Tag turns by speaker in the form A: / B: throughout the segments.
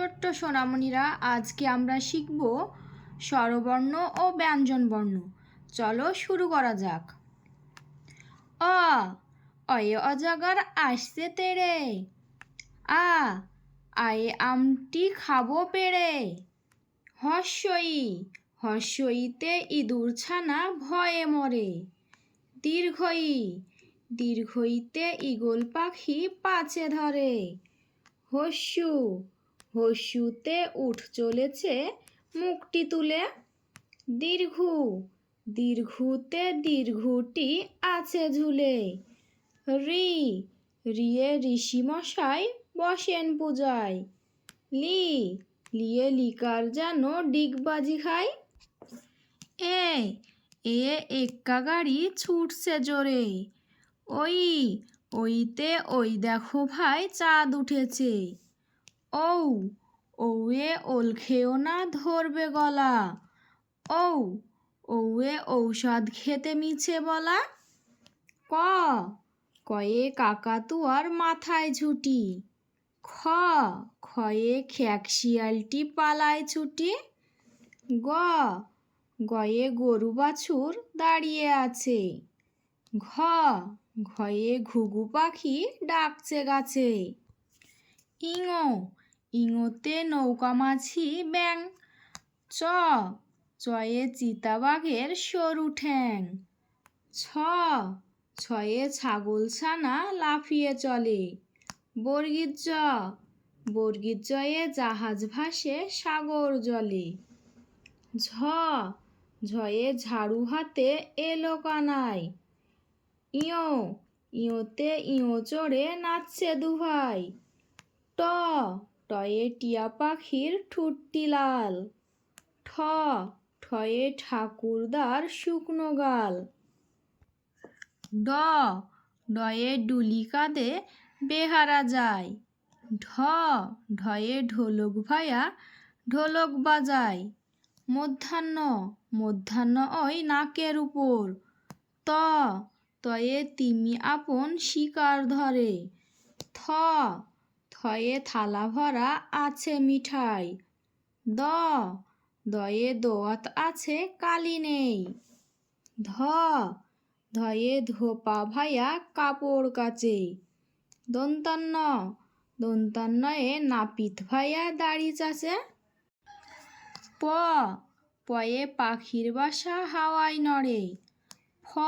A: ছোট্ট সোনামণিরা, আজকে আমরা শিখব স্বরবর্ণ ও ব্যঞ্জনবর্ণ। চলো শুরু করা যাক। অ, অয়ে অজাগার আসছে তেরে। আ, আয়ে আমটি খাব পেড়ে হর্ষই হর্ষইতে ইঁদুর ছানা ভয়ে মরে। দীর্ঘই, দীর্ঘইতে ঈগল পাখি পাছে ধরে। হস্যু হস্যুতে উঠ চলেছে মুখটি তুলে। দীর্ঘু, দীর্ঘুতে দীর্ঘটি আছে ঝুলে। রি, রিয়ে ঋষিমশাই বসেন পূজায়। লি, লিয়ে লিকার যেন ডিগবাজি খায়। এ এ এক্কা গাড়ি ছুটছে জোরে। ওই, ওইতে ওই দেখো ভাই চাঁদ উঠেছে। ঔ ওয়ে ওল খেও না ধরবে গলা। ঔ ওয়ে ঔষধ খেতে মিছে বলা। ক, কয়ে কাকাতুয়ার মাথায় ঝুটি। খ খয়ে খ্যাক শিয়ালটি পালায় ছুটি। গ, গয়ে গরু বাছুর দাঁড়িয়ে আছে। ঘ, ঘয়ে ঘুঘু পাখি ডাকছে গাছে। ইঙো ইঙোতে নৌকা মাছি ব্যাং। চ চয়ে চিতাবাঘের সরু ঠ্যাং। ছ, ছয়ে ছাগল ছানা লাফিয়ে চলে। বর্গির জ বর্গির জয়ে জাহাজ ভাসে সাগর জলে। ঝ, ঝয়ে ঝাড়ু হাতে এলো কানাই ইয়ো, ইয়োতে ইয়ো চড়ে নাচছে দুভাই। ট টয়ে টিয়া পাখির ঠুটটি লাল। ঠ, ঠয়ে ঠাকুরদার শুকনো গাল। ড, ডয়ে ডুলি কাঁদে বেহারা যায়। ঢ, ঢয়ে ঢোলক ভায়া ঢোলক বাজায়। মধ্যাহ্ন মধ্যাহ্ন ওই নাকের উপর। ত, তয়ে তিমি আপন শিকার ধরে। থ থয়ে থালা ভরা আছে মিঠাই। দ, দয়ে দোয়াত আছে কালি নেই। ধ, ধয়ে ধোপা ভায়া কাপড় কাচে। দন্তান্ন, দন্তান্নয়ে নাপিত ভাইয়া দাড়ি চাচে। প, পয়ে পাখির বাসা হাওয়ায় নড়ে। ফ,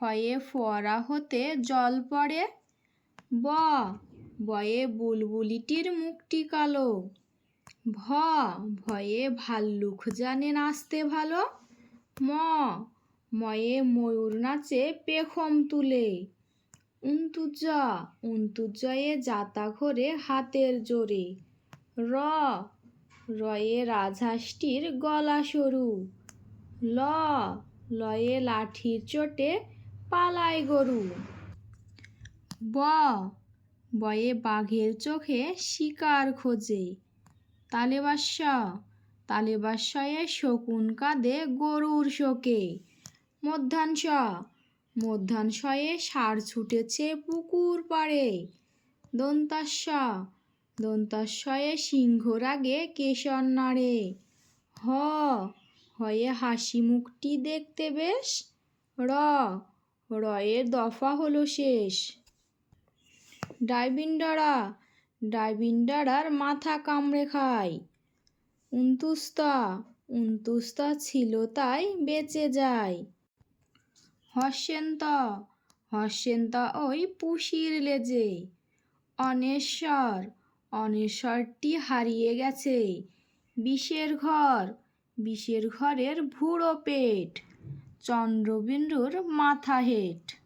A: ফয়ে ফোয়ারা হতে জল পড়ে। ব বয়ে বুলবুলিটির মুখটি কালো। ভ, ভয়ে ভাল্লুক জানে নাচতে ভালো। ম, ময়ে ময়ূর নাচে পেখম তুলে। উন্তুজা, উন্তুজয়ে যাতা ঘরে হাতের জোরে। র, রয়ে রাজহাঁসটির গলা সরু। ল, লয়ে লাঠির চোটে পালায় গরু। ব বয়ে বাঘের চোখে শিকার খোঁজে। তালেবাস্য তালেবাস্যয়ে শকুন কাঁদে গরুর শোকে। মধ্যাংশ মধ্যাংশয়ে সার ছুটেছে পুকুর পাড়ে। দন্তাস্য দন্তাস্যয়ে সিংহ রাগে কেশর নাড়ে। হ, হয়ে হাসি মুখটি দেখতে বেশ। র, রয়ের দফা হলো শেষ। ডাইবিন্ডারা ডাইবিন্ডারার মাথা কামড়ে খায়। উন্তুস্তা উন্তুস্তা ছিল তাই বেঁচে যায়। হর্ষেন্ত হর্ষেন্ত ওই পুষির লেজে। অনেশ্বর, অনেশ্বরটি হারিয়ে গেছে। বিষের ঘর, বিষের ঘরের ভুড়ো পেট, চন্দ্রবিন্দুর মাথা হেট।